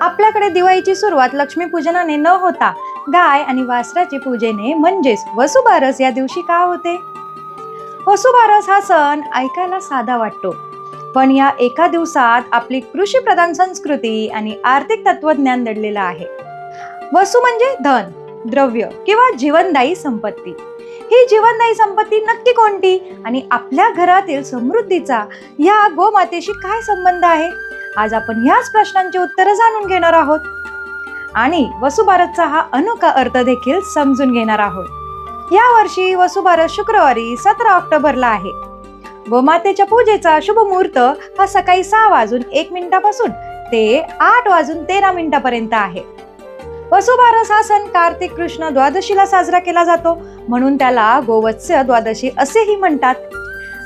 आपल्याकडे दिवाळीची सुरुवात लक्ष्मीपूजनाने न होता गाय आणि वासराची पूजेने म्हणजेच वसुबारस या दिवशी का होते? वसुबारस हा सण ऐकायला साधा वाटतो. पण या एका दिवसात आपली कृषी प्रधान संस्कृती आणि आर्थिक तत्वज्ञान दडलेलं आहे. वसु म्हणजे धन द्रव्य किंवा जीवनदायी संपत्ती. ही जीवनदायी संपत्ती नक्की कोणती? आणि आपल्या घरातील समृद्धीचा या गोमातेशी काय संबंध आहे? आज आपण याच प्रश्नांची उत्तरं जाणून घेणार आहोत. आणि वसुभारतचा हा अनोखा अर्थ देखील समजून घेणार आहोत. या वर्षी वसुभारत शुक्रवारी सतरा ऑक्टोबरला आहे. गोमातेच्या पूजेचा शुभ मुहूर्त हा सकाळी सहा वाजून एक मिनिटापासून ते आठ वाजून तेरा मिनिटापर्यंत आहे. वसुबारस हा सण कार्तिक कृष्ण द्वादशीला साजरा केला जातो. म्हणून त्याला गोवत्स्य द्वादशी असेही म्हणतात.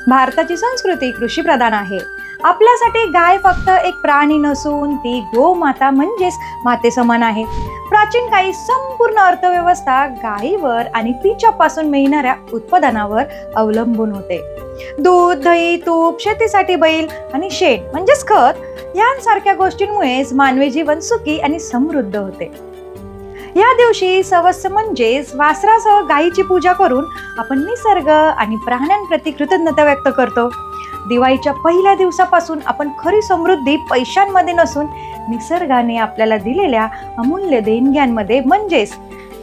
भारताची संस्कृती कृषी प्रधान आहे. आपल्यासाठी गाय फक्त एक प्राणी नसून ती गोमाता म्हणजेच माते समान आहे. प्राचीन काळी संपूर्ण अर्थव्यवस्था गायीवर आणि तिच्यापासून मिळणाऱ्या उत्पादनावर अवलंबून होते. दूध दही तूप शेतीसाठी बैल आणि शेण म्हणजेच खत यांसारख्या गोष्टींमुळेच मानवी जीवन सुखी आणि समृद्ध होते. या दिवशी सवस्त म्हणजेच वासरासह गायीची पूजा करून आपण निसर्ग आणि प्राण्यांप्रती कृतज्ञता व्यक्त करतो. दिवाळीच्या पहिल्या दिवसापासून आपण खरी समृद्धी पैशांमध्ये नसून निसर्गाने आपल्याला दिलेल्या अमूल्य देणग्यांमध्ये म्हणजेच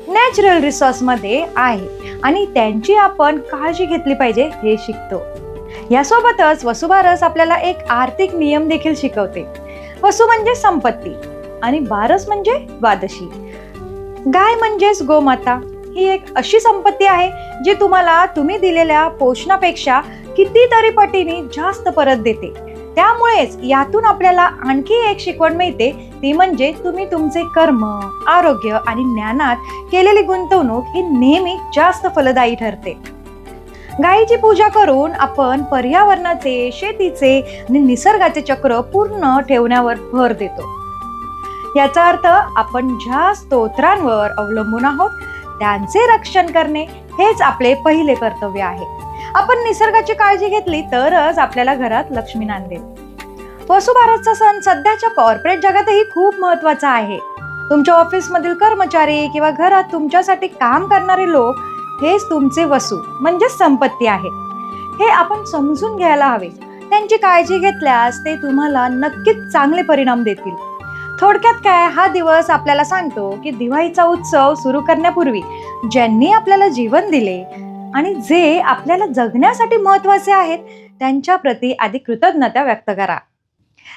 नॅचरल रिसोर्समध्ये आहे आणि त्यांची आपण काळजी घेतली पाहिजे हे शिकतो. यासोबतच वसुबारस आपल्याला एक आर्थिक नियम देखील शिकवते. वसु म्हणजे संपत्ती आणि बारस म्हणजे द्वादशी गाय म्हणजेच गोमाता ही एक अशी संपत्ती आहे जी तुम्हाला तुम्ही दिलेल्या पोषणापेक्षा कितीतरी पटीने जास्त परत देते. त्यामुळेच यातून आपल्याला आणखी एक शिकवण मिळते. ती म्हणजे तुम्ही तुमचे कर्म आरोग्य आणि ज्ञानात केलेली गुंतवणूक ही नेहमी जास्त फलदायी ठरते. गायीची पूजा करून आपण पर्यावरणाचे शेतीचे आणि निसर्गाचे चक्र पूर्ण ठेवण्यावर भर देतो. याचा अर्थ आपण ज्या स्तोत्रांवर अवलंबून आहोत त्यांचे रक्षण करणे हेच आपले पहिले कर्तव्य आहे. आपण निसर्गाची काळजी घेतली तरच आपल्याला घरात लक्ष्मी नांदेल. वसुभारतचा सण सध्याच्या कॉर्पोरेट जगातही खूप महत्त्वाचा आहे. तुमच्या ऑफिसमधील कर्मचारी किंवा घरात तुमच्यासाठी काम करणारे लोक हेच तुमचे वसू म्हणजे संपत्ती आहे. हे आपण समजून घ्यायला हवे. त्यांची काळजी घेतल्यास ते तुम्हाला नक्कीच चांगले परिणाम देतील. थोडक्यात काय हा दिवस आपल्याला सांगतो की दिवाळीचा उत्सव सुरू करण्यापूर्वी ज्यांनी आपल्याला जीवन दिले आणि जे आपल्याला जगण्यासाठी महत्त्वाचे आहेत त्यांच्या प्रती आधी कृतज्ञता व्यक्त करा.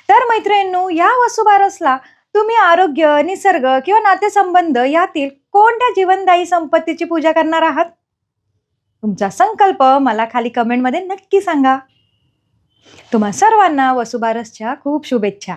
तर मैत्रिणींनो या वसुबारसला तुम्ही आरोग्य निसर्ग किंवा नातेसंबंध यातील कोणत्या जीवनदायी संपत्तीची पूजा करणार आहात? तुमचा संकल्प मला खाली कमेंटमध्ये नक्की सांगा. तुम्हा सर्वांना वसुबारसच्या खूप शुभेच्छा.